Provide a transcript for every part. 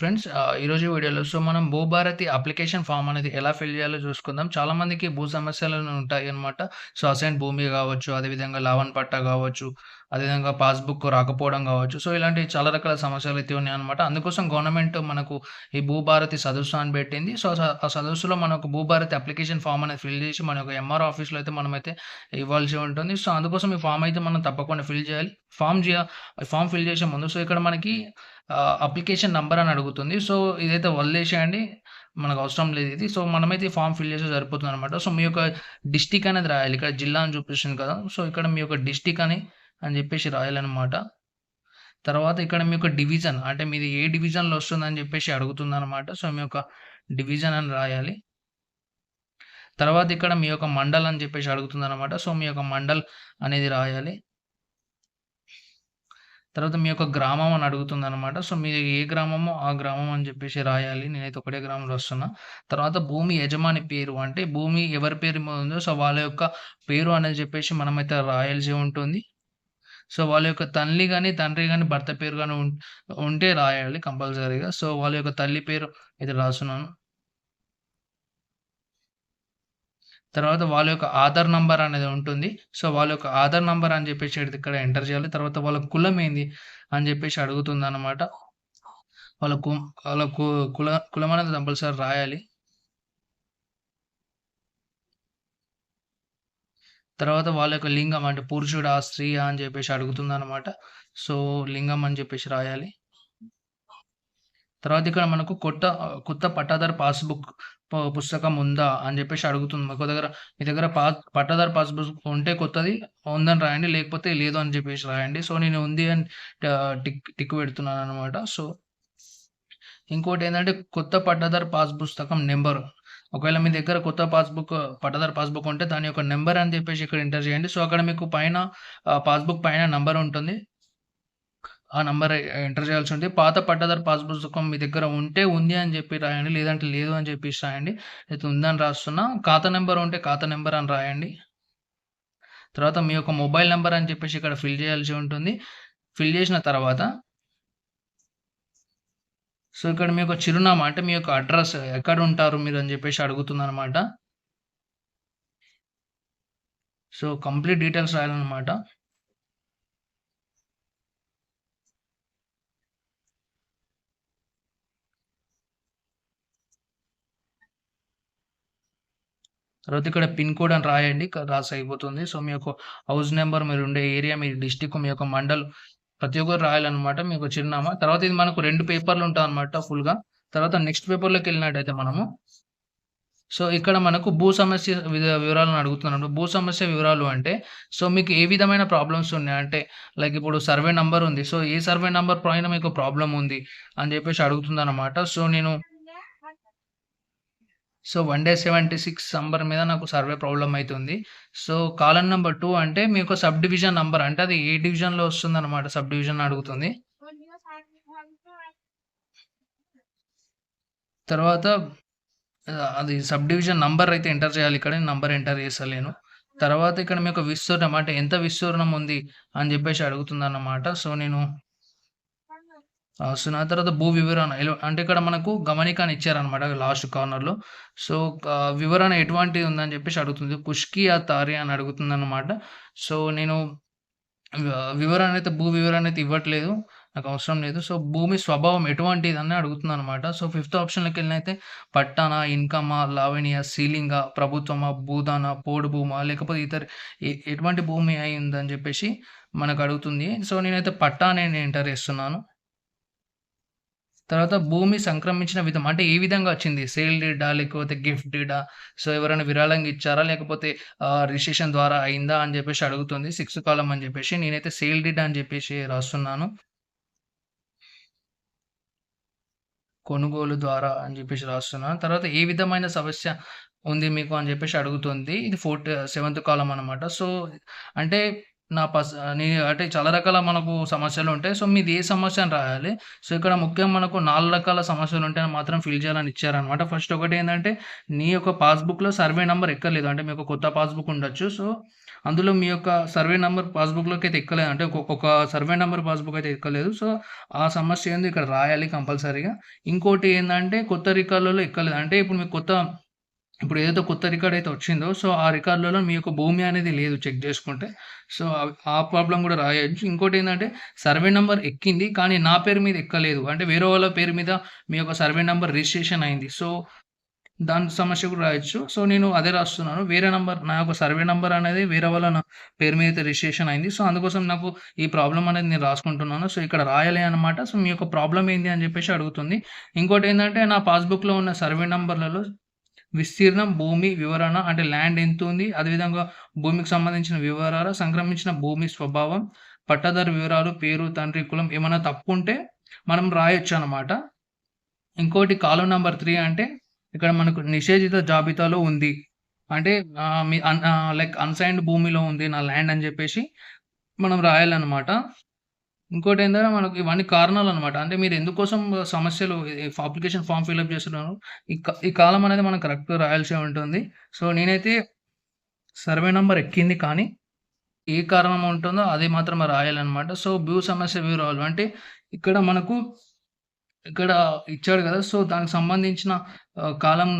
Friends ఈరోజు వీడియోలో so మనం భూభారతి అప్లికేషన్ ఫామ్ అనేది ఎలా ఫిల్ చేయాలో చూసుకుందాం. చాలామందికి భూ సమస్యలు ఉంటాయి అనమాట సో, అసైన్ భూమి కావచ్చు, అదేవిధంగా లావన్ పట్టా కావచ్చు, అదేవిధంగా పాస్‌బుక్ రాకపోవడం కావచ్చు. సో, ఇలాంటి చాలా రకాల సమస్యలు అయితే ఉన్నాయి ఉన్నాయన్నమాట. అందుకోసం గవర్నమెంట్ మనకు ఈ భూభారతి సదస్సు అని పెట్టింది. సో, ఆ సదస్సులో మనకు భూభారతి అప్లికేషన్ ఫామ్ అనేది ఫిల్ చేసి మన యొక్క ఎంఆర్ ఆఫీస్‌లో అయితే మనమైతే ఇవ్వాల్సి ఉంటుంది. సో, అందుకోసం ఈ ఫామ్ అయితే మనం తప్పకుండా ఫిల్ చేయాలి. ఫామ్ చేయ ఫామ్ ఫిల్ చేసే ముందు సో, ఇక్కడ మనకి అప్లికేషన్ నంబర్ అని అడుగుతుంది. సో, ఇదైతే వదిలేసేయండి. మనకు అవసరం లేదు ఇది. సో, మనమైతే ఈ ఫామ్ ఫిల్ చేస్తే సరిపోతుందనమాట. సో, మీ యొక్క డిస్టిక్ అనేది రాయాలి. ఇక్కడ జిల్లా అని చూపిస్తుంది కదా! సో, ఇక్కడ మీ యొక్క డిస్టిక్ అని, అని చెప్పేసి రాయాలనమాట. తర్వాత ఇక్కడ మీ యొక్క డివిజన్ అంటే మీది ఏ డివిజన్‌లో వస్తుందని చెప్పేసి అడుగుతుందనమాట. సో, మీ యొక్క డివిజన్ అని రాయాలి. తర్వాత ఇక్కడ మీ యొక్క మండల్ అని చెప్పేసి అడుగుతుందనమాట. సో, మీ యొక్క మండల్ అనేది రాయాలి. తర్వాత మీ యొక్క గ్రామం అని అడుగుతుందనమాట. సో, మీ ఏ గ్రామమో ఆ గ్రామం అని చెప్పేసి రాయాలి. నేనైతే ఒకటే గ్రామంలో వస్తున్నా తర్వాత భూమి యజమాని పేరు అంటే భూమి ఎవరి పేరు మీద ఉందో సో, వాళ్ళ యొక్క పేరు అనేది చెప్పేసి మనమైతే రాయాల్సి ఉంటుంది. సో, వాళ్ళ యొక్క తల్లి కానీ తండ్రి కానీ భర్త పేరు కానీ ఉం ఉంటే రాయాలి కంపల్సరీగా. సో, వాళ్ళ యొక్క తల్లి పేరు అయితే రాస్తున్నాను. తర్వాత వాళ్ళ యొక్క ఆధార్ నంబర్ అనేది ఉంటుంది. సో, వాళ్ళ యొక్క ఆధార్ నంబర్ అని చెప్పేసి ఇక్కడ ఎంటర్ చేయాలి. తర్వాత వాళ్ళ కులం ఏంది అని చెప్పేసి అడుగుతుందనమాట. వాళ్ళ కు వాళ్ళ కు కుల కులం అనేది కంపల్సరీ రాయాలి. తర్వాత వాళ్ళ యొక్క లింగం అంటే పురుషుడా? స్త్రీ అని చెప్పేసి అడుగుతుందనమాట. సో, లింగం అని చెప్పేసి రాయాలి. తర్వాత ఇక్కడ మనకు కొత్త కొత్త పట్టాదారు పాస్‌బుక్ పుస్తకం ఉందా? అని చెప్పేసి అడుగుతుంది. మాకు దగ్గర మీ దగ్గర పాస్ పట్టాదారు పాస్‌బుక్ ఉంటే కొత్తది ఉందని రాయండి. లేకపోతే లేదు అని చెప్పేసి రాయండి. సో, నేను ఉంది అని టిక్ టిక్ పెడుతున్నాను అనమాట సో, ఇంకోటి ఏంటంటే కొత్త పట్టాదారు పాస్ పుస్తకం నెంబర్ ఒకవేళ మీ దగ్గర కొత్త పాస్‌బుక్ పట్టదారు పాస్‌బుక్ ఉంటే దాని యొక్క నెంబర్ అని చెప్పేసి ఇక్కడ ఎంటర్ చేయండి. సో, అక్కడ మీకు పైన పాస్‌బుక్ పైన నెంబర్ ఉంటుంది. ఆ నంబర్ ఎంటర్ చేయాల్సి ఉంది. పాత పట్టదారు పాస్ పుస్తకం మీ దగ్గర ఉంటే ఉంది అని చెప్పి రాయండి. లేదంటే లేదు అని చెప్పి రాయండి. అయితే ఉందని రాస్తున్నా. ఖాతా నెంబర్ ఉంటే ఖాతా నెంబర్ అని రాయండి. తర్వాత మీ యొక్క మొబైల్ నెంబర్ అని చెప్పేసి ఇక్కడ ఫిల్ చేయాల్సి ఉంటుంది. ఫిల్ చేసిన తర్వాత సో, ఇక్కడ మీ యొక్క చిరునామా అంటే మీ యొక్క అడ్రస్ ఎక్కడ ఉంటారు మీరు అని చెప్పేసి అడుగుతుందనమాట. సో, కంప్లీట్ డీటెయిల్స్ రాయాలన్నమాట తర్వాత ఇక్కడ పిన్ కోడ్ అని రాయండి. రాసి అయిపోతుంది. సో, మీ యొక్క హౌస్ నెంబర్ మీరు ఉండే ఏరియా, మీ డిస్టిక్ మీ యొక్క మండల్ ప్రతి ఒక్కరు రాయాలన్నమాట మీకు చిరునామా. తర్వాత ఇది మనకు రెండు పేపర్‌లు ఉంటాయి అనమాట ఫుల్‌గా. తర్వాత నెక్స్ట్ పేపర్లోకి వెళ్ళినట్టయితే మనము సో, ఇక్కడ మనకు భూ సమస్య వివరాలను అడుగుతున్నాడు. భూ సమస్య వివరాలు అంటే సో, మీకు ఏ విధమైన ప్రాబ్లమ్స్ ఉన్నాయి? అంటే లైక్ ఇప్పుడు సర్వే నంబర్ ఉంది. సో, ఏ సర్వే నంబర్ పైన మీకు ప్రాబ్లం ఉంది అని చెప్పేసి అడుగుతుందనమాట. సో, నేను సో, 1/76 నంబర్ మీద నాకు సర్వే ప్రాబ్లమ్ అవుతుంది సో, కాలమ్ నెంబర్ టూ అంటే మీకు సబ్ డివిజన్ నంబర్ అంటే అది ఏ డివిజన్‌లో వస్తుంది అనమాట సబ్ డివిజన్ అడుగుతుంది. తర్వాత అది సబ్ డివిజన్ నంబర్ అయితే ఎంటర్ చేయాలి ఇక్కడ. నంబర్ ఎంటర్ చేస్తలేను. తర్వాత ఇక్కడ మీకు యొక్క విస్తీర్ణం అంటే ఎంత విస్తీర్ణం ఉంది అని చెప్పేసి అడుగుతుందన్నమాట. సో, నేను రాస్తున్నా. తర్వాత భూ వివరణ అంటే ఇక్కడ మనకు గమనికాన్ని ఇచ్చారనమాట లాస్ట్ కార్నర్‌లో. సో, వివరణ ఎటువంటిది ఉందని చెప్పేసి అడుగుతుంది. పుష్కి ఆ తారి అని అడుగుతుందనమాట. సో, నేను వివరణ అయితే భూ వివరణ అయితే ఇవ్వట్లేదు. నాకు అవసరం లేదు. సో, భూమి స్వభావం ఎటువంటిదని అడుగుతుందనమాట. సో, ఫిఫ్త్ ఆప్షన్లోకి వెళ్ళిన అయితే పట్టానా? ఇన్‌కమా? లావణియా? సీలింగా? ప్రభుత్వమా? భూదానా? పోడు భూమా? లేకపోతే ఇతర ఎటువంటి భూమి అయిందని చెప్పేసి మనకు అడుగుతుంది. సో, నేనైతే పట్టా నేను ఎంటర్ చేస్తున్నాను. తర్వాత భూమి సంక్రమించిన విధం అంటే ఏ విధంగా వచ్చింది? సేల్ డీడా? లేకపోతే గిఫ్ట్ డీడా? సో, ఎవరైనా విరాళంగా ఇచ్చారా? లేకపోతే రిజిస్ట్రేషన్ ద్వారా అయిందా? అని చెప్పేసి అడుగుతుంది. సిక్స్త్ కాలం అని చెప్పేసి. నేనైతే సేల్ డీడా అని చెప్పేసి రాస్తున్నాను. కొనుగోలు ద్వారా అని చెప్పేసి రాస్తున్నాను. తర్వాత ఏ విధమైన సమస్య ఉంది మీకు అని చెప్పేసి అడుగుతుంది. ఇది ఫోర్త్ సెవెంత్ కాలం అనమాట. సో, అంటే నా పర్స్ అంటే చాలా రకాల మనకు సమస్యలు ఉంటాయి. సో, మీది ఏ సమస్య అని రాయాలి. సో, ఇక్కడ ముఖ్యంగా మనకు నాలుగు రకాల సమస్యలు ఉంటాయని మాత్రం ఫిల్ చేయాలని ఇచ్చారనమాట. ఫస్ట్ ఒకటి ఏంటంటే నీ యొక్క పాస్‌బుక్‌లో సర్వే నెంబర్ ఎక్కలేదు. అంటే మీకు కొత్త పాస్‌బుక్ ఉండొచ్చు. సో, అందులో మీ యొక్క సర్వే నెంబర్ పాస్‌బుక్‌లోకి అయితే ఎక్కలేదు. అంటే ఒక్కొక్క సర్వే నెంబర్ పాస్‌బుక్ అయితే ఎక్కలేదు. సో, ఆ సమస్య ఏంది ఇక్కడ రాయాలి కంపల్సరీగా. ఇంకోటి ఏంటంటే కొత్త రికార్డులలో ఎక్కలేదు. అంటే ఇప్పుడు మీకు కొత్త ఇప్పుడు ఏదైతే కొత్త రికార్డ్ అయితే వచ్చిందో, సో, ఆ రికార్డులలో మీ యొక్క భూమి అనేది లేదు చెక్ చేసుకుంటే. సో, ఆ ప్రాబ్లం కూడా రాయొచ్చు. ఏంటంటే సర్వే నెంబర్ ఎక్కింది. కానీ నా పేరు మీద ఎక్కలేదు. అంటే వేరే వాళ్ళ పేరు మీద మీ యొక్క సర్వే నెంబర్ రిజిస్ట్రేషన్ అయింది. సో, దాని సమస్య కూడా రాయొచ్చు. సో, నేను అదే రాస్తున్నాను. వేరే నంబర్ నా యొక్క సర్వే నంబర్ అనేది వేరే వాళ్ళ నా పేరు మీద అయితే రిజిస్ట్రేషన్ అయింది. సో, అందుకోసం నాకు ఈ ప్రాబ్లం అనేది నేను రాసుకుంటున్నాను. సో, ఇక్కడ రాయలే అన్నమాట. సో, మీ యొక్క ప్రాబ్లమ్ ఏంది అని చెప్పేసి అడుగుతుంది. ఇంకోటి ఏంటంటే నా పాస్‌బుక్‌లో ఉన్న సర్వే నంబర్‌లలో విస్తీర్ణం, భూమి వివరణ అంటే ల్యాండ్ ఎంత ఉంది అదేవిధంగా భూమికి సంబంధించిన వివరాలు, సంక్రమించిన భూమి స్వభావం, పట్టాదారు వివరాలు, పేరు, తండ్రి, కులం ఏమైనా తప్పు ఉంటే మనం రాయొచ్చనమాట. ఇంకోటి కాలం నెంబర్ త్రీ అంటే, ఇక్కడ మనకు నిషేధిత జాబితాలో ఉంది. అంటే మీ అన్ లైక్ అన్‌సైన్డ్ భూమిలో ఉంది నా ల్యాండ్ అని చెప్పేసి మనం రాయాలన్నమాట ఇంకోటి ఇంకోటేందంటే, మనకు ఇవన్నీ కారణాలు అనమాట అంటే మీరు ఎందుకోసం సమస్యలు అప్లికేషన్ ఫార్మ్ ఫిలప్ చేస్తున్నారు. ఈ కాలం అనేది మనం కరెక్ట్‌గా రాయాల్సి ఉంటుంది. సో, నేనైతే సర్వే నెంబర్ ఎక్కింది కానీ, ఏ కారణం ఉంటుందో అది మాత్రమే రాయాలన్నమాట సో, భూ సమస్య వివరాలు అంటే ఇక్కడ మనకు ఇక్కడ ఇచ్చాడు కదా! సో, దానికి సంబంధించిన కాలం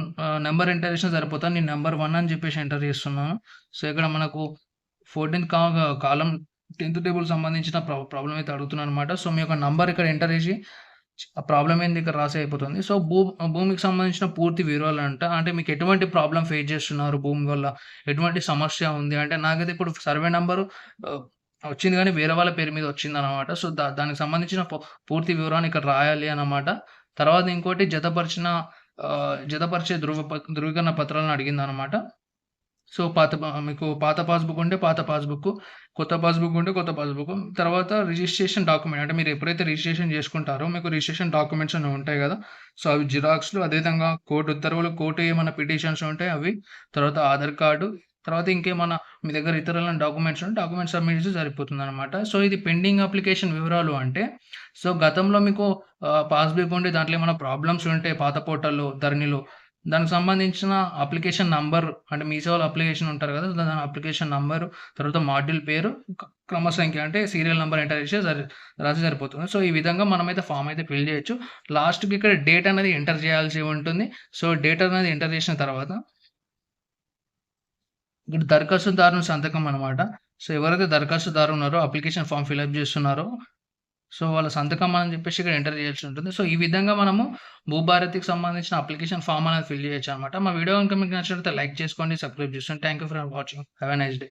నెంబర్ ఎంటర్ చేసినా సరిపోతుంది నేను నెంబర్ వన్ అని చెప్పేసి ఎంటర్ చేస్తున్నాను. సో, ఇక్కడ మనకు 14థ్ కా కాలం 10థ్ టేబుల్ సంబంధించిన ప్రా ప్రాబ్లమ్ అయితే అడుగుతున్నాననమాట. సో, మీ యొక్క నంబర్ ఇక్కడ ఎంటర్ చేసి ఆ ప్రాబ్లం ఏంది ఇక్కడ రాసి అయిపోతుంది. సో, భూ భూమికి సంబంధించిన పూర్తి వివరాలు అంట అంటే మీకు ఎటువంటి ప్రాబ్లమ్ ఫేస్ చేస్తున్నారు భూమి వల్ల, ఎటువంటి సమస్య ఉంది? అంటే నాకైతే ఇప్పుడు సర్వే నెంబరు వచ్చింది కానీ వేరే వాళ్ళ పేరు మీద వచ్చింది అనమాట సో, దా దానికి సంబంధించిన ప పూర్తి వివరాన్ని ఇక్కడ రాయాలి అనమాట తర్వాత ఇంకోటి జతపరిచిన జతపరిచే ధృవ ప ధృవీకరణ పత్రాలను అడిగింది అనమాట సో, పాత మీకు పాత పాస్‌బుక్ ఉంటే పాత పాస్బుక్ కొత్త పాస్‌బుక్ ఉంటే కొత్త పాస్బుక్ తర్వాత రిజిస్ట్రేషన్ డాక్యుమెంట్ అంటే మీరు ఎప్పుడైతే రిజిస్ట్రేషన్ చేసుకుంటారో మీకు రిజిస్ట్రేషన్ డాక్యుమెంట్స్ అనేవి ఉంటాయి కదా! సో, అవి జిరాక్స్‌లు అదేవిధంగా కోర్టు ఉత్తర్వులు, కోర్టు ఏమైనా పిటిషన్స్ ఉంటాయి అవి, తర్వాత ఆధార్ కార్డు, తర్వాత ఇంకేమైనా మీ దగ్గర ఇతరుల డాక్యుమెంట్స్ ఉంటే డాక్యుమెంట్స్ సబ్మిట్ చేసి సరిపోతుంది అనమాట సో, ఇది పెండింగ్ అప్లికేషన్ వివరాలు అంటే, సో, గతంలో మీకు పాస్‌బుక్ ఉండి దాంట్లో ఏమైనా ప్రాబ్లమ్స్ ఉంటే పాత పోర్టల్‌లో, ధరణిలో దానికి సంబంధించిన అప్లికేషన్ నంబర్ అంటే మీ సేవలో అప్లికేషన్ ఉంటారు కదా! దాని అప్లికేషన్ నంబరు, తర్వాత మాడ్యూల్ పేరు, క్రమ సంఖ్య అంటే సీరియల్ నెంబర్ ఎంటర్ చేస్తే సరి రాసి సరిపోతుంది. సో, ఈ విధంగా మనమైతే ఫామ్ అయితే ఫిల్ చేయొచ్చు. లాస్ట్‌కి ఇక్కడ డేట్ అనేది ఎంటర్ చేయాల్సి ఉంటుంది. సో, డేట్ అనేది ఎంటర్ చేసిన తర్వాత ఇక్కడ దరఖాస్తుదారుని సంతకం అనమాట. సో, ఎవరైతే దరఖాస్తుదారు ఉన్నారో అప్లికేషన్ ఫామ్ ఫిలప్ చేస్తున్నారో, సో, వాళ్ళ సంతకం అని చెప్పేసి ఇక్కడ ఎంటర్ చేయాల్సి ఉంటుంది. సో, ఈ విధంగా మనము భూభారతికి సంబంధించిన అప్లికేషన్ ఫార్మ్ అనేది ఫిల్ చేయొచ్చనమాట. మా వీడియో కనుక మీకు నచ్చినట్లయితే లైక్ చేసుకోండి, సబ్స్క్రైబ్ చేసుకోండి. Thank you for watching. Have a nice day.